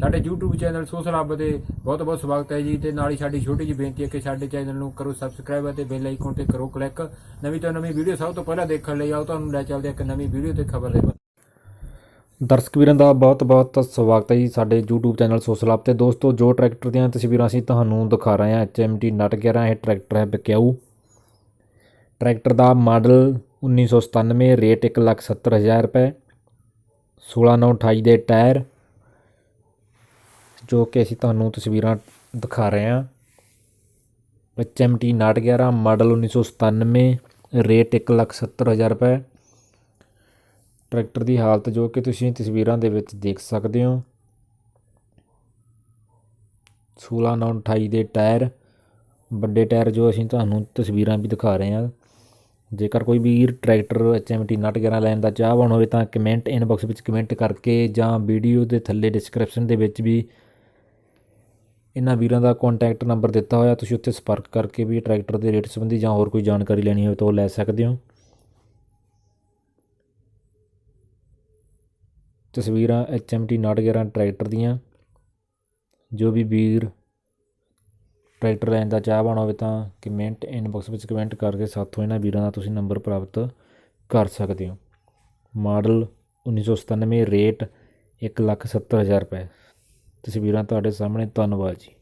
ਸਾਡੇ YouTube channel social ਹੱਬ ਦੇ ਬਹੁਤ ਬਹੁਤ ਸਵਾਗਤ ਹੈ ਜੀ ਤੇ ਨਾਲ ਹੀ ਸਾਡੀ ਛੋਟੀ ਜਿਹੀ ਬੇਨਤੀ ਹੈ ਕਿ ਸਾਡੇ ਚੈਨਲ ਨੂੰ ਕਰੋ ਸਬਸਕ੍ਰਾਈਬ ਅਤੇ ਬੈਲ ਆਈਕਨ ਤੇ ਕਰੋ ਕਲਿੱਕ ਨਵੀਂ ਤੋਂ ਨਵੀਂ ਵੀਡੀਓ ਸਭ ਤੋਂ ਪਹਿਲਾਂ ਦੇਖਣ ਲਈ ਆਓ ਤੁਹਾਨੂੰ ਲੈ ਚੱਲਦੇ ਇੱਕ ਨਵੀਂ ਵੀਡੀਓ ਤੇ ਖਬਰ ਦੇ ਬਾਰੇ ਦਰਸ਼ਕ ਵੀਰਾਂ ਦਾ ਬਹੁਤ-ਬਹੁਤ ਸਵਾਗਤ ਹੈ ਜੀ ਸਾਡੇ YouTube ਚੈਨਲ ਸੋਸ਼ਲ ਆਪ ਤੇ। ਦੋਸਤੋ, ਜੋ ਟਰੈਕਟਰ ਦੀਆਂ ਤਸਵੀਰਾਂ ਅਸੀਂ ਤੁਹਾਨੂੰ ਦਿਖਾ ਰਹੇ ਹਾਂ HMT ਨਟ 11 ਇਹ ਟਰੈਕਟਰ ਹੈ ਬਿਕਿਆਊ। ਟਰੈਕਟਰ ਦਾ ਮਾਡਲ 1997 ਰੇਟ 170000 ਰੁਪਏ। 16928 ਦੇ ਟਾਇਰ ਜੋ ਕਿ ਅਸੀਂ ਤੁਹਾਨੂੰ ਤਸਵੀਰਾਂ ਦਿਖਾ ਰਹੇ ਹਾਂ। HMT ਨਟ 11 ਮਾਡਲ 1997 ਰੇਟ 170000 ਰੁਪਏ। ਟਰੈਕਟਰ ਦੀ ਹਾਲਤ ਜੋ ਕਿ ਤੁਸੀਂ ਤਸਵੀਰਾਂ ਦੇ ਵਿੱਚ ਦੇਖ ਸਕਦੇ ਹੋ। 16928 ਦੇ ਟਾਇਰ, ਵੱਡੇ ਟਾਇਰ ਜੋ ਅਸੀਂ ਤੁਹਾਨੂੰ ਤਸਵੀਰਾਂ ਵੀ ਦਿਖਾ ਰਹੇ ਹਾਂ। ਜੇਕਰ ਕੋਈ ਵੀਰ ਟਰੈਕਟਰ HMT ਨਟ 11 ਲੈਣ ਦਾ ਚਾਹਵਾਨ ਹੋਵੇ ਤਾਂ ਕਮੈਂਟ ਇਨਬਾਕਸ ਵਿੱਚ ਕਮੈਂਟ ਕਰਕੇ ਜਾਂ ਵੀਡੀਓ ਦੇ ਥੱਲੇ ਡਿਸਕ੍ਰਿਪਸ਼ਨ ਦੇ ਵਿੱਚ ਵੀ ਇਹਨਾਂ ਵੀਰਾਂ ਦਾ ਕੰਟੈਕਟ ਨੰਬਰ ਦਿੱਤਾ ਹੋਇਆ, ਤੁਸੀਂ ਉੱਥੇ ਸੰਪਰਕ ਕਰਕੇ ਵੀ ਟਰੈਕਟਰ ਦੇ ਰੇਟ ਸੰਬੰਧੀ ਜਾਂ ਹੋਰ ਕੋਈ ਜਾਣਕਾਰੀ ਲੈਣੀ ਹੋਵੇ ਤਾਂ ਉਹ ਲੈ ਸਕਦੇ ਹੋ। ਤਸਵੀਰਾਂ HMT ਨਟ 11 ਟਰੈਕਟਰ ਦੀਆਂ। ਜੋ ਵੀ ਵੀਰ ਟਰੈਕਟਰ ਲੈਣ ਦਾ ਚਾਹਵਾਨ ਹੋਵੇ ਤਾਂ ਕਮੈਂਟ ਇਨਬਾਕਸ ਵਿੱਚ ਕਮੈਂਟ ਕਰਕੇ ਸਾਥੋਂ ਇਹਨਾਂ ਵੀਰਾਂ ਦਾ ਤੁਸੀਂ ਨੰਬਰ ਪ੍ਰਾਪਤ ਕਰ ਸਕਦੇ ਹੋ। ਮਾਡਲ 1997 ਰੇਟ 170000 ਰੁਪਏ। ਤਸਵੀਰਾਂ ਤੁਹਾਡੇ ਸਾਹਮਣੇ ਧੰਨਵਾਦ ਜੀ।